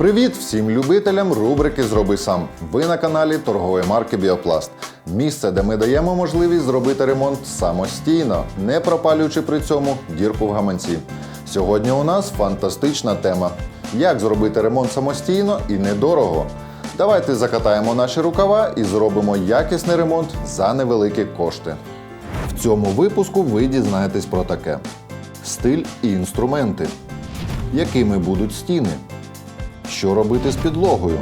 Привіт всім любителям рубрики Зроби сам. Ви на каналі торгової марки Біопласт. Місце, де ми даємо можливість зробити ремонт самостійно, не пропалюючи при цьому дірку в гаманці. Сьогодні у нас фантастична тема: як зробити ремонт самостійно і недорого. Давайте закатаємо наші рукава і зробимо якісний ремонт за невеликі кошти. В цьому випуску ви дізнаєтесь про таке: стиль і інструменти, якими будуть стіни, що робити з підлогою.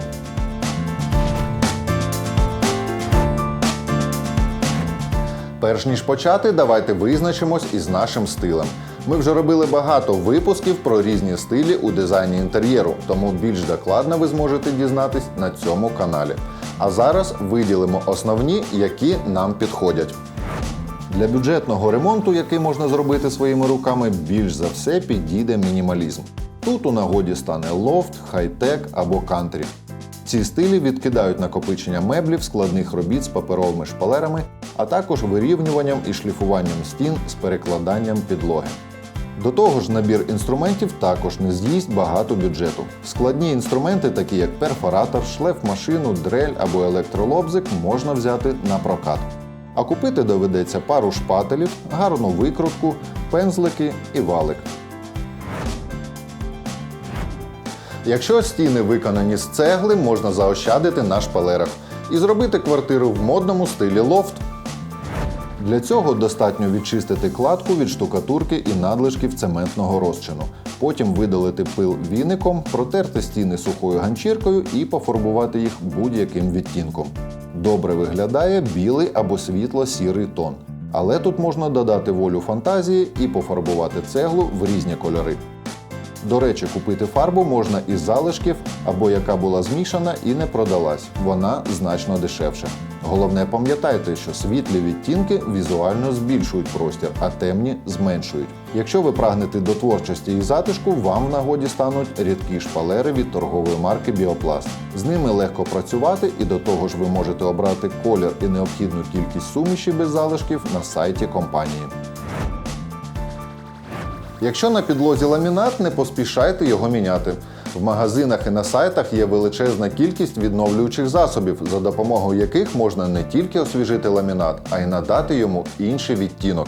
Перш ніж почати, давайте визначимось із нашим стилем. Ми вже робили багато випусків про різні стилі у дизайні інтер'єру, тому більш докладно ви зможете дізнатись на цьому каналі. А зараз виділимо основні, які нам підходять. Для бюджетного ремонту, який можна зробити своїми руками, більш за все підійде мінімалізм. Тут у нагоді стане лофт, хай-тек або кантрі. Ці стилі відкидають накопичення меблів, складних робіт з паперовими шпалерами, а також вирівнюванням і шліфуванням стін з перекладанням підлоги. До того ж, набір інструментів також не з'їсть багато бюджету. Складні інструменти, такі як перфоратор, шлеф-машину, дрель або електролобзик, можна взяти на прокат. А купити доведеться пару шпателів, гарну викрутку, пензлики і валик. Якщо стіни виконані з цегли, можна заощадити на шпалерах і зробити квартиру в модному стилі лофт. Для цього достатньо відчистити кладку від штукатурки і надлишків цементного розчину. Потім видалити пил віником, протерти стіни сухою ганчіркою і пофарбувати їх будь-яким відтінком. Добре виглядає білий або світло-сірий тон. Але тут можна додати волю фантазії і пофарбувати цеглу в різні кольори. До речі, купити фарбу можна із залишків або яка була змішана і не продалась. Вона значно дешевше. Головне пам'ятайте, що світлі відтінки візуально збільшують простір, а темні зменшують. Якщо ви прагнете до творчості і затишку, вам в нагоді стануть рідкі шпалери від торгової марки Біопласт. З ними легко працювати, і до того ж ви можете обрати колір і необхідну кількість суміші без залишків на сайті компанії. Якщо на підлозі ламінат, не поспішайте його міняти. В магазинах і на сайтах є величезна кількість відновлюючих засобів, за допомогою яких можна не тільки освіжити ламінат, а й надати йому інший відтінок.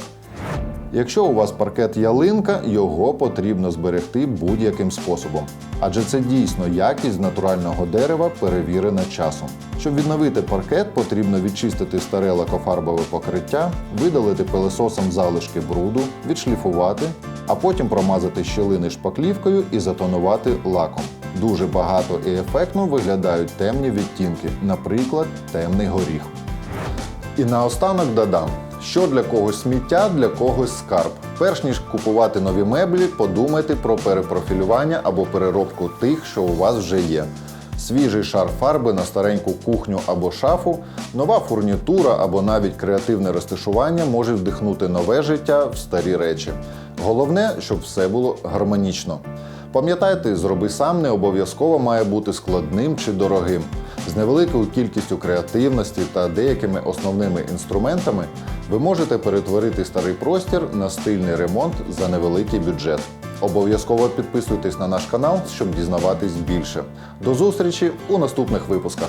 Якщо у вас паркет ялинка, його потрібно зберегти будь-яким способом. Адже це дійсно якість натурального дерева, перевірена часом. Щоб відновити паркет, потрібно відчистити старе лакофарбове покриття, видалити пилососом залишки бруду, відшліфувати, а потім промазати щілини шпаклівкою і затонувати лаком. Дуже багато і ефектно виглядають темні відтінки, наприклад, темний горіх. І наостанок додам, що для когось сміття, для когось скарб. Перш ніж купувати нові меблі, подумайте про перепрофілювання або переробку тих, що у вас вже є. Свіжий шар фарби на стареньку кухню або шафу, нова фурнітура або навіть креативне розташування може вдихнути нове життя в старі речі. Головне, щоб все було гармонічно. Пам'ятайте, зроби сам не обов'язково має бути складним чи дорогим. З невеликою кількістю креативності та деякими основними інструментами ви можете перетворити старий простір на стильний ремонт за невеликий бюджет. Обов'язково підписуйтесь на наш канал, щоб дізнаватись більше. До зустрічі у наступних випусках.